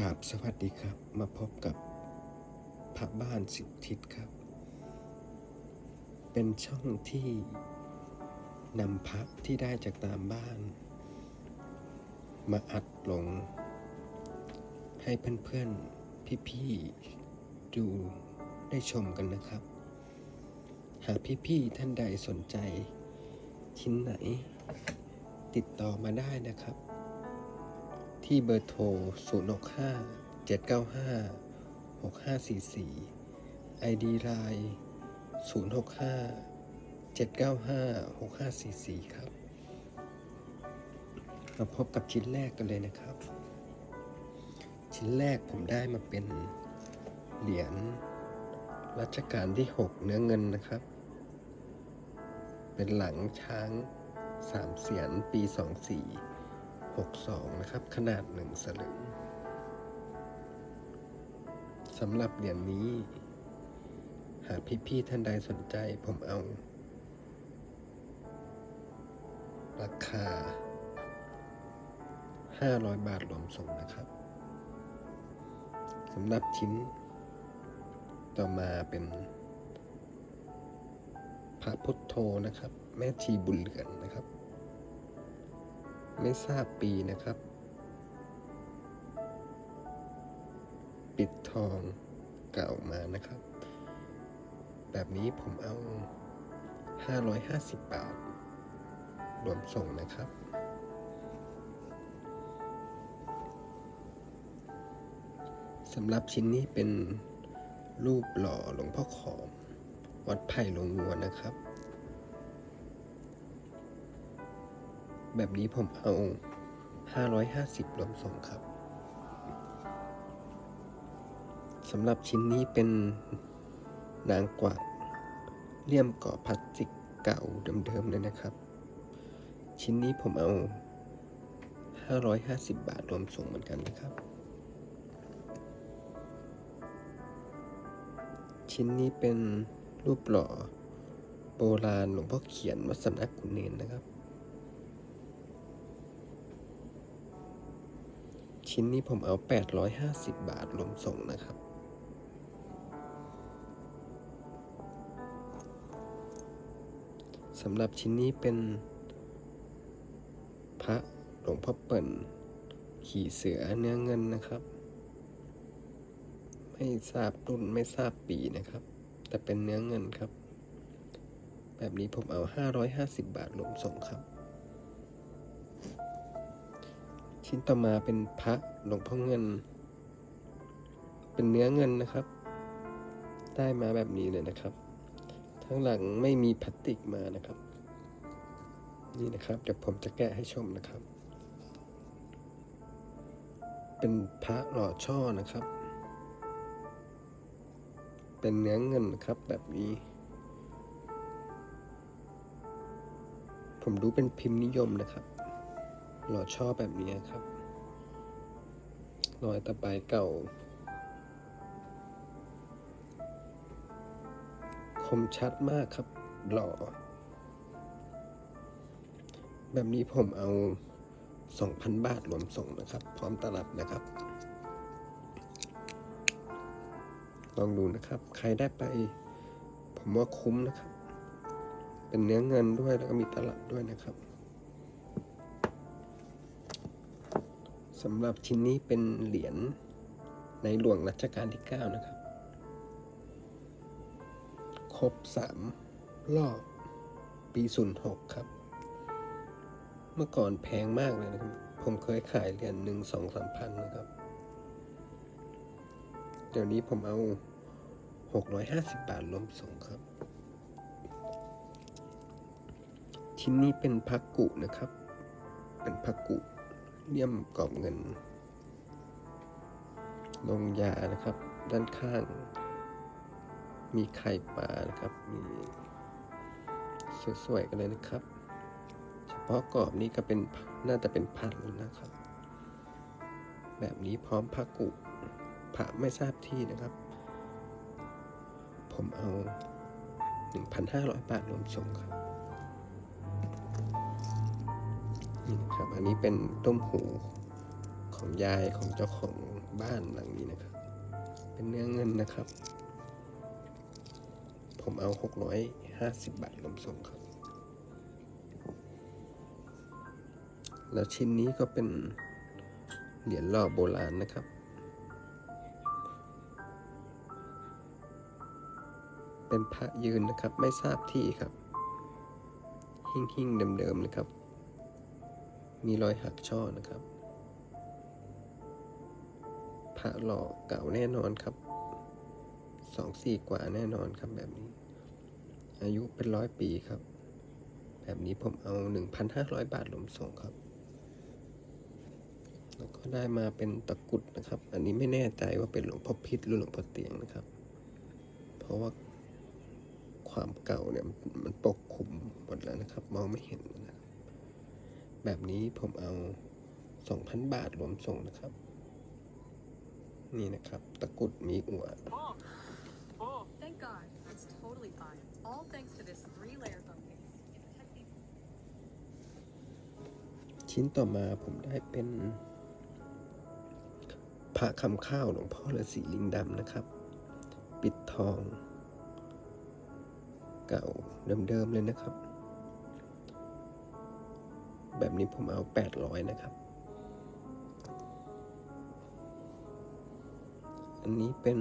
กราบสวัสดีครับ มาพบกับพระบ้านสิบทิศครับ เป็นช่องที่นำพระที่ได้จากตามบ้าน มาอัดลง ให้เพื่อนๆ พี่ๆ ดูได้ชมกันนะครับ หากพี่ๆ ท่านใดสนใจ ชิ้นไหน ติดต่อมาได้นะครับ ที่เบอร์โทร 065 795 6544 ID Line 065 795 6544 ครับ มาพบกับชิ้นแรกกันเลยนะครับ ชิ้นแรกผมได้มาเป็นเหรียญรัชกาลที่ 6 เนื้อเงินนะครับ เป็นหลังช้างสามเสียนปี24 62 นะครับ ขนาดหนึ่งสลึงสำหรับเหรียญนี้ หากพี่ๆท่านใดสนใจผมเอา ราคา 500 บาทรวมส่งนะครับสำหรับชิ้น ต่อมาเป็น พระพุทโธนะครับ แม่ชีบุญเหลือนนะครับ ไม่ทราบปีนะครับ ปิดทองเก่ามานะครับ แบบนี้ผมเอา 550 บาท รวมส่งนะครับสำหรับชิ้นนี้เป็นรูปหล่อหลวงพ่อขอม วัดไผ่หลวงวัวนะครับ แบบนี้ผมเอา 550 รวมส่งครับสำหรับชิ้นนี้เป็นนางกวักเลี่ยมเกาะพลาสติกเก่าเดิมๆเลยนะครับ ชิ้นนี้ผมเอา 550 บาทรวมส่งเหมือนกันนะครับ ชิ้นนี้เป็นรูปหล่อโบราณหลวงพ่อเขียนวัดสำนักขุนเนนนะครับ ชิ้นนี้ผมเอา 850 บาทรวมส่งนะครับ สำหรับชิ้นนี้เป็น พระหลวงพ่อเปิ่น ขี่เสือเนื้อเงินนะครับ ไม่ทราบรุ่นไม่ทราบปีนะครับ แต่เป็นเนื้อเงินครับ แบบนี้ผมเอา 550 บาทรวมส่งครับ ชิ้นต่อมาเป็นพระหลวงพ่อเงิน เป็นเนื้อเงินนะครับ ได้มาแบบนี้เลยนะครับ ทั้งหลังไม่มีพลาสติกมานะครับ นี่นะครับเดี๋ยวผมจะแกะให้ชมนะครับ เป็นพระหล่อช่อนะครับ เป็นเนื้อเงินนะครับแบบนี้ ผมดูเป็นพิมพ์นิยมนะครับ หล่อช่อแบบนี้ครับ รอยตะไบเก่า คมชัดมากครับ หล่อ แบบนี้ผมเอา 2,000 บาทรวมส่งนะครับ พร้อมตลับนะครับ ลองดูนะครับ ใครได้ไป ผมว่าคุ้มนะครับ เป็นเนื้อเงินด้วยแล้วก็มีตลับด้วยนะครับ สำหรับชิ้นนี้เป็นเหรียญในหลวงรัชกาลที่ 9 นะครับ ครบสามรอบ ปี 06 ครับ เมื่อก่อนแพงมากเลยนะครับ ผมเคยขายเหรียญหนึ่งสองสามพันนะครับ เดี๋ยวนี้ผมเอา 650 บาทรวมส่งครับ ชิ้นนี้เป็นพักกุนะครับ เป็นพักกุ เลี่ยมกรอบเงิน ลงยานะครับ ด้านข้าง มีไข่ปลานะครับ มีสวยๆกันเลยนะครับ เฉพาะกรอบนี้ก็เป็นน่าจะเป็นพันแล้วนะครับ แบบนี้พร้อมพักกุพระไม่ทราบที่นะครับ ผมเอา 1,500 บาทรวมส่งครับ นี่นะครับ อันนี้เป็นต้มหูของยายของเจ้าของบ้านหลังนี้นะครับ เป็นเนื้อเงินนะครับ ผมเอา 650 บาทรวมส่งครับ แล้วชิ้นนี้ก็เป็นเหรียญหล่อโบราณนะครับ เป็นพระยืนนะครับ ไม่ทราบที่ครับ หิ่งหิ่งๆเดิมๆเลยครับ มีรอยหักช่อนะครับ พระหล่อเก่าแน่นอนครับสองสี่กว่าแน่นอนครับแบบนี้ อายุเป็นร้อยปีครับ แบบนี้ผมเอา1,500บาทรวมส่งครับ แล้วก็ได้มาเป็นตะกุดนะครับ อันนี้ไม่แน่ใจว่าเป็นหลวงพ่อพิษหรือหลวงพ่อเตียงนะครับ เพราะว่าความเก่าเนี่ยมันปกคลุมหมดแล้วนะครับ มองไม่เห็นนะ แบบนี้ผมเอา 2,000 บาทรวมส่งนะครับ นี่นะครับ ตะกรุดมีอัว Thank God. It's totally fine. All thanks to this three-layer phone case. It protects these ชิ้นต่อมาผมได้เป็นพระคำข้าวหลวงพ่อฤาษีลิงดำนะครับ ปิดทอง เก่าเดิมๆเลยนะครับ แบบนี้ผมเอา 800 นะครับ อันนี้เป็น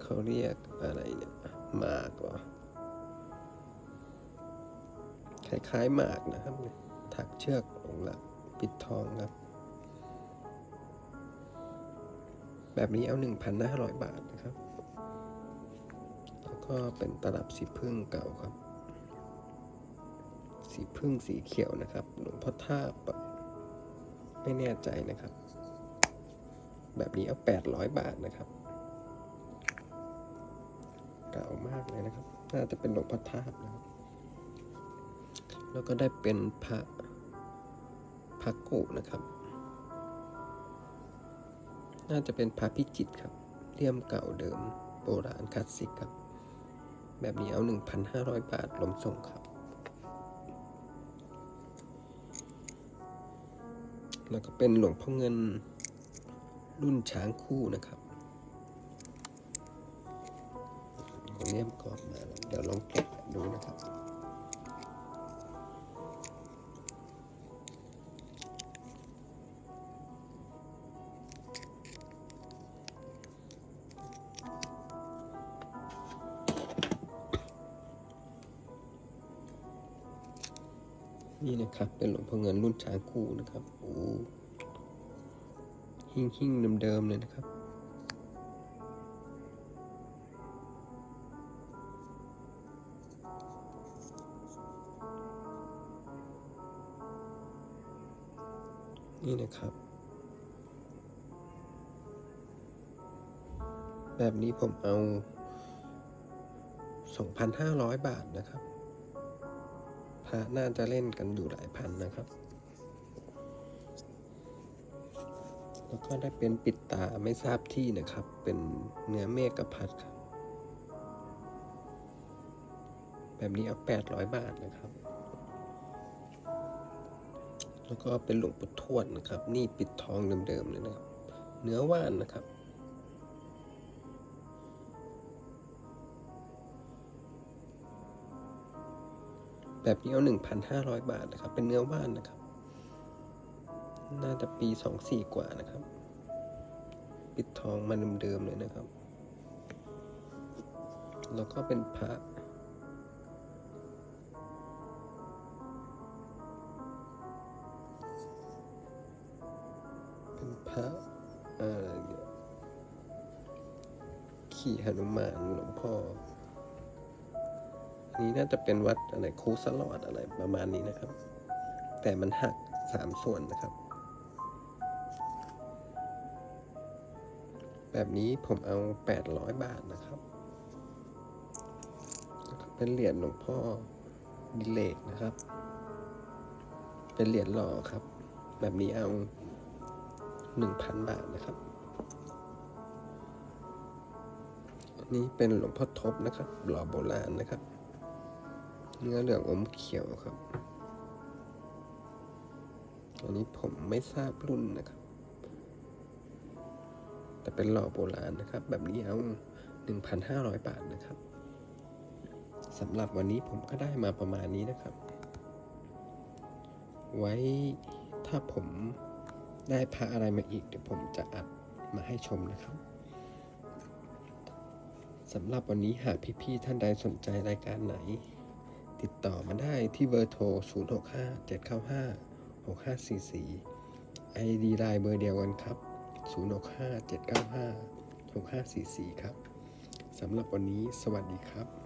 เขาเรียกอะไรเนี่ยหมากเหรอคล้ายๆหมากนะครับเนี่ยถักเชือกลงหลักปิดทองครับ แบบนี้เอา 1,500 บาทนะครับ แล้วก็เป็นตลับสีพึ่งเก่าครับ สีพึ่งสีเขียวนะครับหลวงพ่อท่าไม่แน่ใจนะครับ แบบนี้เอา800 บาทนะครับเก่ามากเลยนะครับ น่าจะเป็นหลวงพ่อท่านะครับ แล้วก็ได้เป็นพระพระกุนะครับ น่าจะเป็นพระพิจิตครับเลี่ยมเก่าเดิมโบราณคลาสสิกครับ แบบนี้เอา 1,500 บาทรวมส่งครับ แล้วก็เป็นหลวงพ่อเงินรุ่นช้างคู่นะครับผมเลี่ยมกรอบมาแล้วเดี๋ยวลองแกะดูนะครับ นี่นะครับเป็นหลวงพ่อเงินรุ่นช้างคู่นะครับโอ้หิ่งหิ่งเดิมๆเลยนะครับ นี่นะครับ แบบนี้ผมเอา 2,500 บาทนะครับ ระน่าจะเล่นกันอยู่หลายพันนะครับ แล้วก็ได้เป็นปิดตาไม่ทราบที่นะครับ เป็นเนื้อเมฆพัดครับ แบบนี้เอา800บาทนะครับ แล้วก็เป็นหลวงปู่ทวดนะครับ นี่ปิดทองเดิมๆเลยนะครับ เนื้อว่านนะครับ แบบเนี้เอา1,500 บาทนะครับ เป็นเนื้อว่านนะครับ น่าจะปีสองสี่กว่านะครับ ปิดทองมาเดิมๆเลยนะครับ แล้วก็เป็นพระเป็นพระอะไรเนี่ยขี่หนุมานหลวงพ่อ อันนี้น่าจะเป็นวัดอะไรคูสลอดอะไรประมาณนี้นะครับ แต่มันหักสามส่วนนะครับ แบบนี้ผมเอา800บาทนะครับ เป็นเหรียญหลวงพ่อดิเลกนะครับ เป็นเหรียญหล่อครับ แบบนี้เอา1,000บาทนะครับนนี้เป็นหลวงพ่อทบนะครับหล่อโบราณนะครับ เนื้อเหลืองอมเขียวครับ อันนี้ผมไม่ทราบรุ่นนะครับ แต่เป็นหล่อโบราณนะครับ แบบนี้เอา 1,500 บาทนะครับสำหรับวันนี้ผมก็ได้มาประมาณนี้นะครับ ไว้ถ้าผมได้พระอะไรมาอีก เดี๋ยวผมจะอัดมาให้ชมนะครับสำหรับวันนี้หากพี่ๆท่านใดสนใจรายการไหน ติดต่อมาได้ที่เบอร์โทร 065 795 6544 ID ไลน์เบอร์เดียวกันครับ 065 795 6544 ครับ สำหรับวันนี้สวัสดีครับ